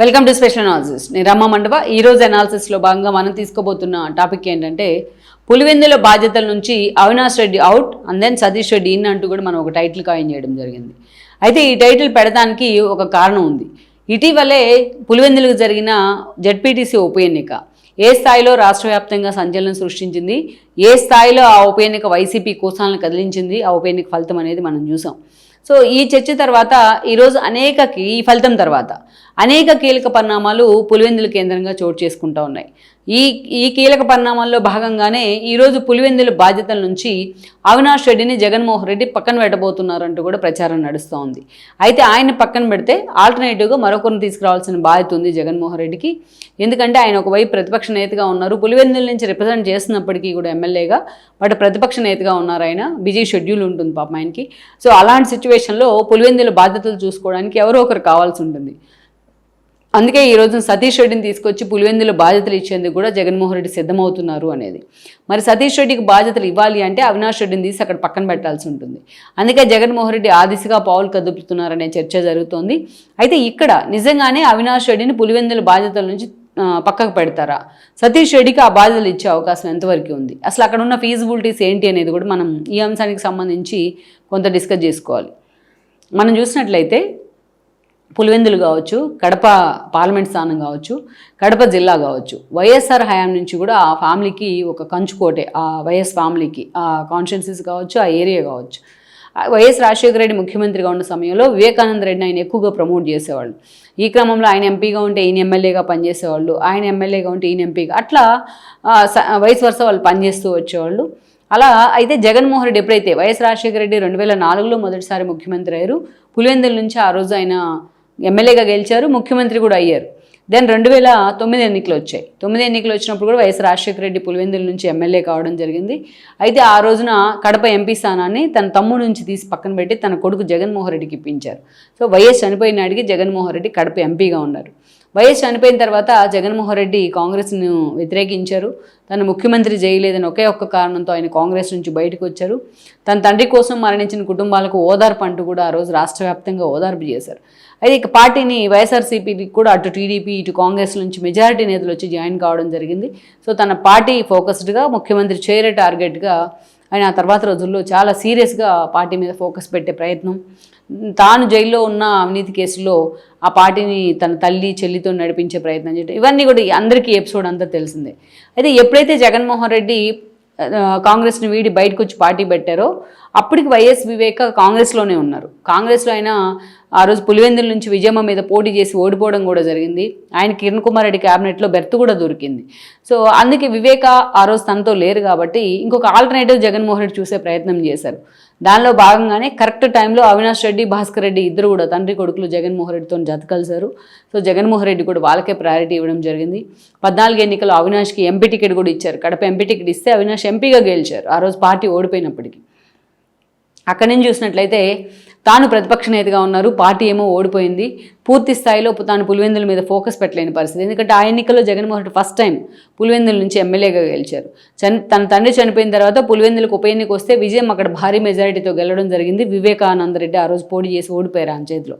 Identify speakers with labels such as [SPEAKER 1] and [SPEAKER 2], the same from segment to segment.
[SPEAKER 1] Welcome to special analysis నేను రమ్మ మండవ. ఈరోజు అనాలిసిస్లో భాగంగా మనం తీసుకోబోతున్న టాపిక్ ఏంటంటే పులివెందుల బాధ్యతల నుంచి Avinash Reddy out and then Satish Reddy in అంటూ కూడా మనం ఒక టైటిల్ కాయిన్ చేయడం జరిగింది. అయితే ఈ టైటిల్ పెడడానికి ఒక కారణం ఉంది. ఇటీవలే పులివెందులకు జరిగిన జడ్పీటీసీ ఉప ఎన్నిక. ఏ స్థాయిలో రాష్ట్ర వ్యాప్తంగా సంచలనం సృష్టించింది? ఏ స్థాయిలో ఆ ఉప ఎన్నిక వైసీపీ కోసాలను కదిలించింది? ఆ ఉప ఎన్నిక ఫలితం అనేది మనం చూసాం. సో ఈ చర్చ తర్వాత ఈరోజు అనేక ఈ ఫలితం తర్వాత అనేక కీలక పరిణామాలు పులివెందుల కేంద్రంగా చోటు చేసుకుంటూ ఉన్నాయి. ఈ ఈ కీలక పరిణామాల్లో భాగంగానే ఈరోజు పులివెందుల బాధ్యతల నుంచి అవినాష్ రెడ్డిని జగన్మోహన్ రెడ్డి పక్కన పెట్టబోతున్నారంటూ కూడా ప్రచారం నడుస్తోంది అయితే ఆయన పక్కన పెడితే ఆల్టర్నేటివ్గా మరొకరిని తీసుకురావాల్సిన బాధ్యత ఉంది జగన్మోహన్ రెడ్డికి. ఎందుకంటే ఆయన ఒకవైపు ప్రతిపక్ష నేతగా ఉన్నారు. పులివెందుల నుంచి రిప్రజెంట్ చేస్తున్నప్పటికీ కూడా ఎమ్మెల్యేగా బట్ ప్రతిపక్ష నేతగా ఉన్నారు ఆయన. బిజీ షెడ్యూల్ ఉంటుంది పాప ఆయనకి. సో అలాంటి సిచ్యువేషన్లో పులివెందుల బాధ్యతలు చూసుకోవడానికి ఎవరో ఒకరు కావాల్సి ఉంటుంది. అందుకే ఈ సతీష్ రెడ్డిని తీసుకొచ్చి పులివెందుల బాధ్యతలు ఇచ్చేందుకు కూడా జగన్మోహన్ రెడ్డి సిద్ధమవుతున్నారు అనేది. మరి సతీష్ రెడ్డికి బాధ్యతలు ఇవ్వాలి అంటే అవినాష్ రెడ్డిని తీసి అక్కడ పక్కన పెట్టాల్సి ఉంటుంది. అందుకే జగన్మోహన్ రెడ్డి ఆ దిశగా పావులు కదుపుతున్నారనే చర్చ జరుగుతోంది. అయితే ఇక్కడ నిజంగానే అవినాష్ రెడ్డిని పులివెందుల బాధ్యతల నుంచి పక్కకు పెడతారా? సతీష్ రెడ్డికి ఆ బాధ్యతలు ఇచ్చే అవకాశం ఎంతవరకు ఉంది? అసలు అక్కడ ఉన్న ఫీజిబిలిటీస్ ఏంటి అనేది కూడా మనం ఈ అంశానికి సంబంధించి కొంత డిస్కస్ చేసుకోవాలి. మనం చూసినట్లయితే పులివెందులు కావచ్చు కడప పార్లమెంట్ స్థానం కావచ్చు కడప జిల్లా కావచ్చు. వైఎస్ఆర్ హయాం నుంచి కూడా ఆ ఫ్యామిలీకి ఒక కంచుకోటే ఆ వైఎస్ ఫ్యామిలీకి ఆ కాన్స్టిట్యున్సీస్ కావచ్చు ఆ ఏరియా కావచ్చు. ఆ వైఎస్ రాజశేఖర రెడ్డి ముఖ్యమంత్రిగా ఉన్న సమయంలో వివేకానంద రెడ్డిని ఆయన ఎక్కువగా ప్రమోట్ చేసేవాళ్ళు. ఈ క్రమంలో ఆయన ఎంపీగా ఉంటే ఈయన ఎమ్మెల్యేగా పనిచేసేవాళ్ళు ఆయన ఎమ్మెల్యేగా ఉంటే ఈయన ఎంపీగా అట్లా వయసు వరుస వాళ్ళు పనిచేస్తూ వచ్చేవాళ్ళు. అలా అయితే జగన్మోహన్ రెడ్డి ఎప్పుడైతే వైఎస్ రాజశేఖర రెడ్డి రెండు వేల నాలుగులో మొదటిసారి ముఖ్యమంత్రి అయ్యారు పులివెందుల నుంచి ఆ రోజు ఆయన ఎమ్మెల్యేగా గెలిచారు ముఖ్యమంత్రి కూడా అయ్యారు. దెన్ రెండు వేల తొమ్మిది ఎన్నికలు వచ్చాయి. తొమ్మిది ఎన్నికలు వచ్చినప్పుడు కూడా వైఎస్ రాజశేఖర రెడ్డి పులివెందుల నుంచి ఎమ్మెల్యే కావడం జరిగింది. అయితే ఆ రోజున కడప ఎంపీ స్థానాన్ని తన తమ్ముడు నుంచి తీసి పక్కన పెట్టి తన కొడుకు జగన్మోహన్ రెడ్డికి ఇప్పించారు. సో వైఎస్ చనిపోయిన జగన్మోహన్ రెడ్డి కడప ఎంపీగా ఉన్నారు. వైఎస్ చనిపోయిన తర్వాత జగన్మోహన్ రెడ్డి కాంగ్రెస్ను వ్యతిరేకించారు. తను ముఖ్యమంత్రి చేయలేదని ఒకే ఒక్క కారణంతో ఆయన కాంగ్రెస్ నుంచి బయటకు వచ్చారు. తన తండ్రి కోసం మరణించిన కుటుంబాలకు ఓదార్పు అంటూ కూడా ఆ రోజు రాష్ట్ర వ్యాప్తంగా ఓదార్పు చేశారు. అయితే ఇక పార్టీని వైఎస్ఆర్సీపీకి కూడా అటు టీడీపీ ఇటు కాంగ్రెస్ నుంచి మెజారిటీ నేతలు వచ్చి జాయిన్ కావడం జరిగింది. సో తన పార్టీ ఫోకస్డ్గా ముఖ్యమంత్రి చేరే టార్గెట్గా ఆయన ఆ తర్వాత రోజుల్లో చాలా సీరియస్గా పార్టీ మీద ఫోకస్ పెట్టే ప్రయత్నం తాను జైల్లో ఉన్న అవినీతి కేసులో ఆ పార్టీని తన తల్లి చెల్లితో నడిపించే ప్రయత్నం చేయడం ఇవన్నీ కూడా అందరికీ ఎపిసోడ్ అంతా తెలిసిందే. అయితే ఎప్పుడైతే జగన్మోహన్ రెడ్డి కాంగ్రెస్ని వీడి బయటకు వచ్చి పార్టీ పెట్టారో అప్పటికి వైఎస్ వివేక కాంగ్రెస్లోనే ఉన్నారు. కాంగ్రెస్లో ఆయన ఆ రోజు పులివెందుల నుంచి విజయమ్మ మీద పోటీ చేసి ఓడిపోవడం కూడా జరిగింది. ఆయన కిరణ్ కుమార్ రెడ్డి క్యాబినెట్లో బెర్త్ కూడా దొరికింది. సో అందుకే వివేక ఆ రోజు తనతో లేరు కాబట్టి ఇంకొక ఆల్టర్నేటివ్ జగన్మోహన్ రెడ్డి చూసే ప్రయత్నం చేశారు. దానిలో భాగంగానే కరెక్ట్ టైంలో అవినాష్ రెడ్డి భాస్కర్ రెడ్డి ఇద్దరు కూడా తండ్రి కొడుకులు జగన్మోహన్ రెడ్డితో జత కలిశారు సో జగన్మోహన్ రెడ్డి కూడా వాళ్ళకే ప్రయారిటీ ఇవ్వడం జరిగింది. పద్నాలుగు ఎన్నికల్లో అవినాష్కి ఎంపీ టికెట్ కూడా ఇచ్చారు. కడప ఎంపీ టికెట్ ఇస్తే అవినాష్ ఎంపీగా గెలిచారు. ఆ రోజు పార్టీ ఓడిపోయినప్పటికీ. అక్కడి నుంచి చూసినట్లయితే తాను ప్రతిపక్ష నేతగా ఉన్నారు పార్టీ ఏమో ఓడిపోయింది. పూర్తి స్థాయిలో తాను పులివెందుల మీద ఫోకస్ పెట్టలేని పరిస్థితి. ఎందుకంటే ఆ ఎన్నికల్లో జగన్మోహన్ రెడ్డి ఫస్ట్ టైం పులివెందుల నుంచి ఎమ్మెల్యేగా గెలిచారు. చని తన తండ్రి చనిపోయిన తర్వాత పులివెందులకు ఉప ఎన్నిక వస్తే విజయం అక్కడ భారీ మెజారిటీతో గెలవడం జరిగింది. వివేకానంద రెడ్డి ఆ రోజు పోటీ చేసి ఓడిపోయారు ఆయన చేతిలో.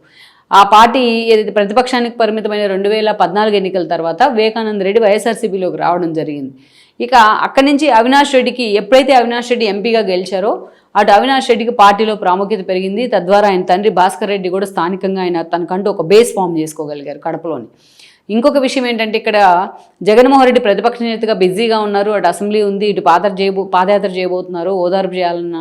[SPEAKER 1] ఆ పార్టీ ఏదైతే ప్రతిపక్షానికి పరిమితమైన రెండు వేల పద్నాలుగు ఎన్నికల తర్వాత వివేకానంద రెడ్డి వైఎస్ఆర్సీపీలోకి రావడం జరిగింది. ఇక అక్కడి నుంచి అవినాష్ రెడ్డికి ఎప్పుడైతే అవినాష్ రెడ్డి ఎంపీగా గెలిచారో అటు అవినాష్ రెడ్డికి పార్టీలో ప్రాముఖ్యత పెరిగింది. తద్వారా ఆయన తండ్రి భాస్కర్ రెడ్డి కూడా స్థానికంగా ఆయన తనకంటూ ఒక బేస్ ఫామ్ చేసుకోగలిగారు కడపలోని. ఇంకొక విషయం ఏంటంటే ఇక్కడ జగన్మోహన్ రెడ్డి ప్రతిపక్ష నేతగా బిజీగా ఉన్నారు అటు అసెంబ్లీ ఉంది ఇటు పాదర చేయబో పాదయాత్ర చేయబోతున్నారు ఓదార్పు చేయాలన్న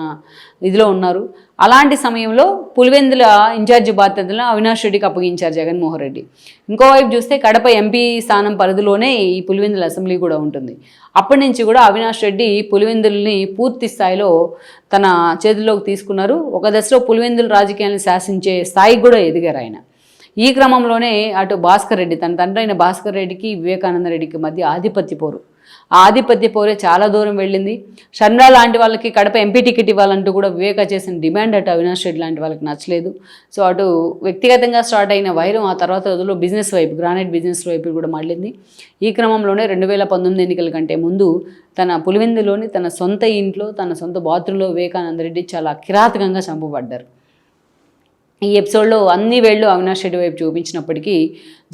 [SPEAKER 1] ఇదిలో ఉన్నారు. అలాంటి సమయంలో పులివెందుల ఇన్ఛార్జి బాధ్యతలను అవినాష్ రెడ్డికి అప్పగించారు జగన్మోహన్ రెడ్డి. ఇంకోవైపు చూస్తే కడప ఎంపీ స్థానం పరిధిలోనే ఈ పులివెందుల అసెంబ్లీ కూడా ఉంటుంది. అప్పటి నుంచి కూడా అవినాష్ రెడ్డి పులివెందుల్ని పూర్తి స్థాయిలో తన చేతుల్లోకి తీసుకున్నారు. ఒక దశలో పులివెందుల రాజకీయాలను శాసించే స్థాయికి కూడా ఎదిగారు ఆయన. ఈ క్రమంలోనే అటు భాస్కర్ రెడ్డి తన తండ్రి అయిన భాస్కర్ రెడ్డికి వివేకానంద రెడ్డికి మధ్య ఆధిపత్య పోరు. ఆ ఆధిపత్య పోరే చాలా దూరం వెళ్ళింది. షన్రా లాంటి వాళ్ళకి కడప ఎంపీ టికెట్ ఇవ్వాలంటూ కూడా వివేక చేసిన డిమాండ్ అటు అవినాష్ రెడ్డి లాంటి వాళ్ళకి నచ్చలేదు. సో అటు వ్యక్తిగతంగా స్టార్ట్ అయిన వైరం ఆ తర్వాత రోజుల్లో బిజినెస్ వైపు గ్రానైట్ బిజినెస్ వైపు కూడా మళ్ళింది. ఈ క్రమంలోనే రెండు వేల పంతొమ్మిది ఎన్నికల కంటే ముందు తన పులివెందులోని తన సొంత ఇంట్లో తన సొంత బాత్రూంలో వివేకానంద రెడ్డి చాలా కిరాతకంగా చంపబడ్డారు. ఈ ఎపిసోడ్లో అన్ని వేళ్ళు అవినాష్ రెడ్డి వైపు చూపించినప్పటికీ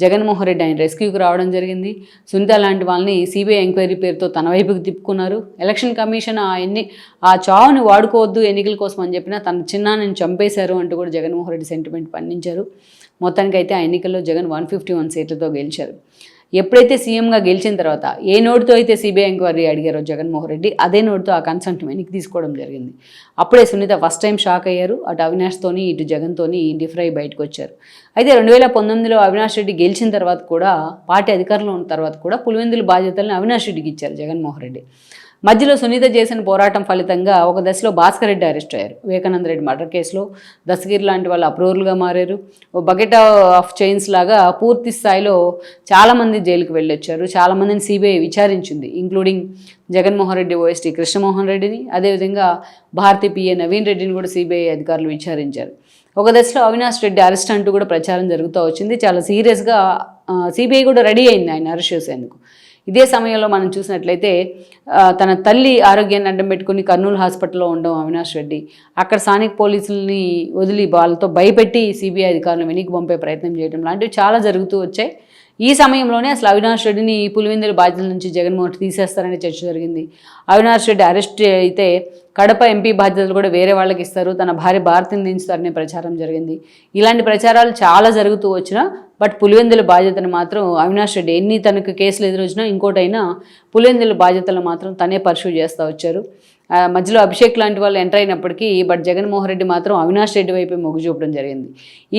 [SPEAKER 1] జగన్మోహన్ రెడ్డి ఆయన రెస్క్యూకి రావడం జరిగింది. సునీత లాంటి వాళ్ళని సిబిఐ ఎంక్వైరీ పేరుతో తన వైపుకి తిప్పుకున్నారు. ఎలక్షన్ కమిషన్ ఆ ఎన్ని ఆ చావుని వాడుకోవద్దు ఎన్నికల కోసం అని చెప్పినా తన చిన్నాన్ని చంపేశారు అంటూ కూడా జగన్మోహన్ రెడ్డి సెంటిమెంట్ పండించారు. మొత్తానికైతే ఆ ఎన్నికల్లో జగన్ వన్ ఫిఫ్టీ వన్ సీట్లతో గెలిచారు. ఎప్పుడైతే సీఎంగా గెలిచిన తర్వాత ఏ నోటుతో అయితే సిబిఐ ఎంక్వైరీ అడిగారో జగన్మోహన్ రెడ్డి అదే నోటుతో ఆ కన్సల్ట్ వెనక్కి తీసుకోవడం జరిగింది. అప్పుడే సునీత ఫస్ట్ టైం షాక్ అయ్యారు. అటు అవినాష్తోని ఇటు జగన్తోని డిఫ్రై బయటకు వచ్చారు. అయితే రెండు వేల పంతొమ్మిదిలో అవినాష్ రెడ్డి గెలిచిన తర్వాత కూడా పార్టీ అధికారంలో ఉన్న తర్వాత కూడా పులివెందుల బాధ్యతలను అవినాష్ రెడ్డికి ఇచ్చారు జగన్మోహన్ రెడ్డి. మధ్యలో సునీత చేసిన పోరాటం ఫలితంగా ఒక దశలో భాస్కర్ రెడ్డి అరెస్ట్ అయ్యారు. వివేకానంద రెడ్డి మర్డర్ కేసులో దశగిరి లాంటి వాళ్ళు అప్రూవల్గా మారారు. ఓ బకెట్ ఆఫ్ చైన్స్ లాగా పూర్తి స్థాయిలో చాలామంది జైలుకి వెళ్ళొచ్చారు. చాలామందిని సిబిఐ విచారించింది ఇంక్లూడింగ్ జగన్మోహన్ రెడ్డి ఓఎస్టీ కృష్ణమోహన్ రెడ్డిని. అదేవిధంగా భారతీ పిఏ నవీన్ రెడ్డిని కూడా సిబిఐ అధికారులు విచారించారు. ఒక దశలో అవినాష్ రెడ్డి అరెస్ట్ అంటూ కూడా ప్రచారం జరుగుతూ వచ్చింది. చాలా సీరియస్గా సిబిఐ కూడా రెడీ అయింది ఆయన అరెస్ట్ చేసేందుకు. ఇదే సమయంలో మనం చూసినట్లయితే తన తల్లి ఆరోగ్యాన్ని అడ్డం పెట్టుకుని కర్నూలు హాస్పిటల్లో ఉండడం అవినాష్ రెడ్డి. అక్కడ స్థానిక పోలీసుల్ని వదిలి వాళ్ళతో భయపెట్టి సిబిఐ అధికారులను వెనక్కి పంపే ప్రయత్నం చేయడం లాంటివి చాలా జరుగుతూ వచ్చాయి. ఈ సమయంలోనే అసలు అవినాష్ రెడ్డిని పులివెందుల బాధ్యతల నుంచి జగన్మోహన్ రెడ్డి తీసేస్తారనే చర్చ జరిగింది. అవినాష్ రెడ్డి అరెస్ట్ అయితే కడప ఎంపీ బాధ్యతలు కూడా వేరే వాళ్ళకి ఇస్తారు తన భార్య భారతిని దించుతారనే ప్రచారం జరిగింది. ఇలాంటి ప్రచారాలు చాలా జరుగుతూ వచ్చినా బట్ పులివెందుల బాధ్యతను మాత్రం అవినాష్ రెడ్డి ఎన్ని తనకు కేసులు ఎదురొచ్చినా ఇంకోటైనా పులివెందుల బాధ్యతలు మాత్రం తనే పర్సూ చేస్తూ వచ్చారు. మధ్యలో అభిషేక్ లాంటి వాళ్ళు ఎంటర్ అయినప్పటికీ బట్ జగన్మోహన్ రెడ్డి మాత్రం అవినాష్ రెడ్డి వైపే మొగ్గు చూపడం జరిగింది.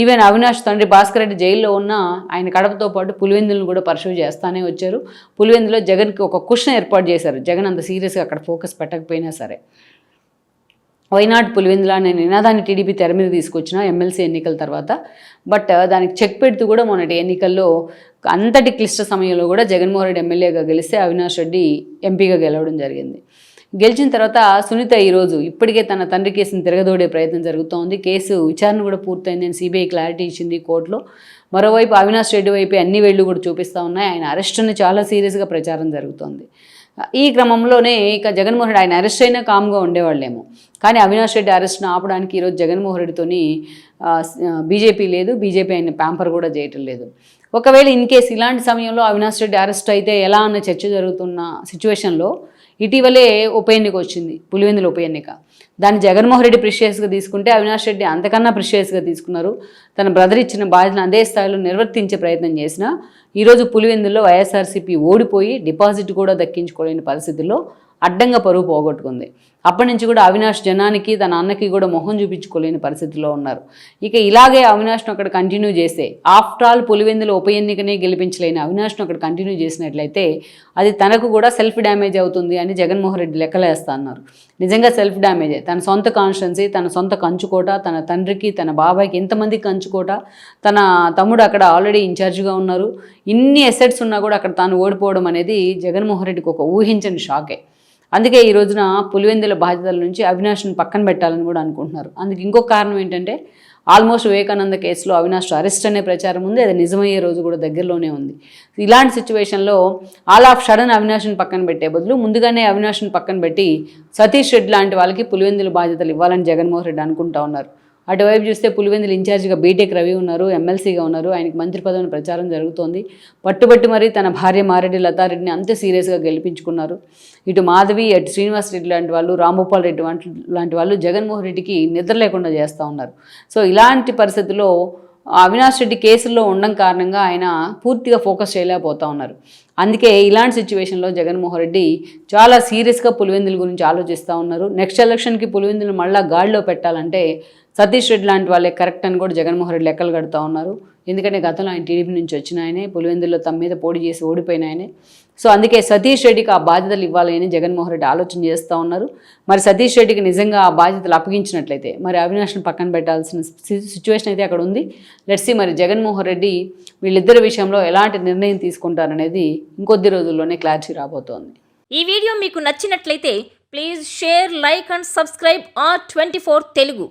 [SPEAKER 1] ఈవెన్ అవినాష్ తండ్రి భాస్కర్ రెడ్డి జైల్లో ఉన్న ఆయన కడపతో పాటు పులివెందులను కూడా పర్సూ చేస్తానే వచ్చారు. పులివెందులో జగన్కి ఒక క్వశ్చన్ ఏర్పాటు చేశారు. జగన్ అంత సీరియస్గా అక్కడ ఫోకస్ పెట్టకపోయినా సరే. వైనాడ్ పులివెందుల అనే నినాదాన్ని టీడీపీ తెర మీద తీసుకొచ్చిన ఎమ్మెల్సీ ఎన్నికల తర్వాత. బట్ దానికి చెక్ పెడుతూ కూడా మొన్నటి ఎన్నికల్లో అంతటి క్లిష్ట సమయంలో కూడా జగన్మోహన్ రెడ్డి ఎమ్మెల్యేగా గెలిస్తే అవినాష్ రెడ్డి ఎంపీగా గెలవడం జరిగింది. గెలిచిన తర్వాత సునీత ఈరోజు ఇప్పటికే తన తండ్రి కేసును తిరగదోడే ప్రయత్నం జరుగుతోంది. కేసు విచారణ కూడా పూర్తయింది అని సిబిఐ క్లారిటీ ఇచ్చింది కోర్టులో. మరోవైపు అవినాష్ రెడ్డి వైపు అన్ని వేళ్ళు కూడా చూపిస్తూ ఉన్నాయి. ఆయన అరెస్ట్ని చాలా సీరియస్గా ప్రచారం జరుగుతోంది. ఈ క్రమంలోనే ఇక జగన్మోహన్ రెడ్డి ఆయన అరెస్ట్ అయినా కామ్గా ఉండేవాళ్ళేమో. కానీ అవినాష్ రెడ్డి అరెస్ట్ను ఆపడానికి ఈరోజు జగన్మోహన్ రెడ్డితోని బీజేపీ లేదు. బీజేపీ ఆయన ప్యాంపర్ కూడా చేయటం లేదు. ఒకవేళ ఇన్ కేసు ఇలాంటి సమయంలో అవినాష్ రెడ్డి అరెస్ట్ అయితే ఎలా అన్న చర్చ జరుగుతున్న సిచ్యువేషన్లో ఇటీవలే ఉప ఎన్నిక వచ్చింది పులివెందుల ఉప ఎన్నిక. దాన్ని జగన్మోహన్ రెడ్డి ప్రిషియస్గా తీసుకుంటే అవినాష్ రెడ్డి అంతకన్నా ప్రిషియస్గా తీసుకున్నారు. తన బ్రదర్ ఇచ్చిన బాధ్యతను అదే స్థాయిలో నిర్వర్తించే ప్రయత్నం చేసిన ఈరోజు పులివెందుల్లో వైఎస్ఆర్సీపీ ఓడిపోయి డిపాజిట్ కూడా దక్కించుకోలేని పరిస్థితుల్లో అడ్డంగా పరువు పోగొట్టుకుంది. అప్పటి నుంచి కూడా అవినాష్ జనానికి తన అన్నకి కూడా మొహం చూపించుకోలేని పరిస్థితిలో ఉన్నారు. ఇక ఇలాగే అవినాష్ను అక్కడ కంటిన్యూ చేస్తే ఆఫ్టర్ ఆల్ పులివెందుల ఉప ఎన్నికనే గెలిపించలేని అవినాష్ను అక్కడ కంటిన్యూ చేసినట్లయితే అది తనకు కూడా సెల్ఫ్ డ్యామేజ్ అవుతుంది అని జగన్మోహన్ రెడ్డి లెక్కలేస్తా అన్నారు. నిజంగా సెల్ఫ్ డ్యామేజే తన సొంత కాన్స్టెన్సీ తన సొంత కంచుకోట తన తండ్రికి తన బాబాయ్కి ఎంతమందికి కంచుకోట తన తమ్ముడు అక్కడ ఆల్రెడీ ఇన్ఛార్జ్గా ఉన్నారు. ఇన్ని ఎసెట్స్ ఉన్నా కూడా అక్కడ తాను ఓడిపోవడం అనేది జగన్మోహన్ రెడ్డికి ఒక ఊహించని షాకే అందుకే ఈ రోజున పులివెందుల బాధ్యతల నుంచి అవినాష్ను పక్కన పెట్టాలని కూడా అనుకుంటున్నారు. అందుకు ఇంకొక కారణం ఏంటంటే ఆల్మోస్ట్ వివేకానంద కేసులో అవినాష్ అరెస్ట్ అనే ప్రచారం ఉంది అది నిజమయ్యే రోజు కూడా దగ్గరలోనే ఉంది. ఇలాంటి సిచ్యువేషన్లో ఆల్ ఆఫ్ సడన్ అవినాష్ని పక్కన పెట్టే బదులు ముందుగానే అవినాష్ని పక్కన పెట్టి సతీష్ రెడ్డి లాంటి వాళ్ళకి పులివెందుల బాధ్యతలు ఇవ్వాలని జగన్మోహన్ రెడ్డి అనుకుంటా ఉన్నారు. అటువైపు చూస్తే పులివెందులు ఇన్ఛార్జిగా బీటెక్ రవి ఉన్నారు ఎమ్మెల్సీగా ఉన్నారు. ఆయనకు మంత్రి పదవిని ప్రచారం జరుగుతోంది. పట్టుబట్టి మరీ తన భార్య మారెడ్డి లతారెడ్డిని అంతే సీరియస్గా గెలిపించుకున్నారు. ఇటు మాధవి అటు శ్రీనివాస్ రెడ్డి లాంటి వాళ్ళు రాంభూపాల్ రెడ్డి వంటి లాంటి వాళ్ళు జగన్మోహన్ రెడ్డికి నిద్ర లేకుండా చేస్తూ ఉన్నారు. సో ఇలాంటి పరిస్థితుల్లో అవినాష్ రెడ్డి కేసుల్లో ఉండడం కారణంగా ఆయన పూర్తిగా ఫోకస్ చేయలేకపోతా ఉన్నారు. అందుకే ఇలాంటి సిచ్యువేషన్లో జగన్మోహన్ రెడ్డి చాలా సీరియస్గా పులివెందుల గురించి ఆలోచిస్తూ ఉన్నారు. నెక్స్ట్ ఎలక్షన్కి పులివెందులు మళ్ళీ గాడిలో పెట్టాలంటే సతీష్ రెడ్డి లాంటి వాళ్ళే కరెక్ట్ అని కూడా జగన్మోహన్ రెడ్డి లెక్కలు కడుతూ ఉన్నారు. ఎందుకంటే గతంలో ఆయన టీడీపీ నుంచి వచ్చిన ఆయనే పులివెందుల్లో తమ మీద పోటీ చేసి ఓడిపోయిన ఆయనే. సో అందుకే సతీష్ రెడ్డికి ఆ బాధ్యతలు ఇవ్వాలని జగన్మోహన్ రెడ్డి ఆలోచన చేస్తూ ఉన్నారు. మరి సతీష్ రెడ్డికి నిజంగా ఆ బాధ్యతలు అప్పగించినట్లయితే మరి అవినాష్ను పక్కన పెట్టాల్సిన సిచ్యువేషన్ అయితే అక్కడ ఉంది. లెట్సీ మరి జగన్మోహన్ రెడ్డి వీళ్ళిద్దరి విషయంలో ఎలాంటి నిర్ణయం తీసుకుంటారనేది ఇంకొద్ది రోజుల్లోనే క్లారిటీ రాబోతోంది.
[SPEAKER 2] ఈ వీడియో మీకు నచ్చినట్లయితే please share like and subscribe R twenty Telugu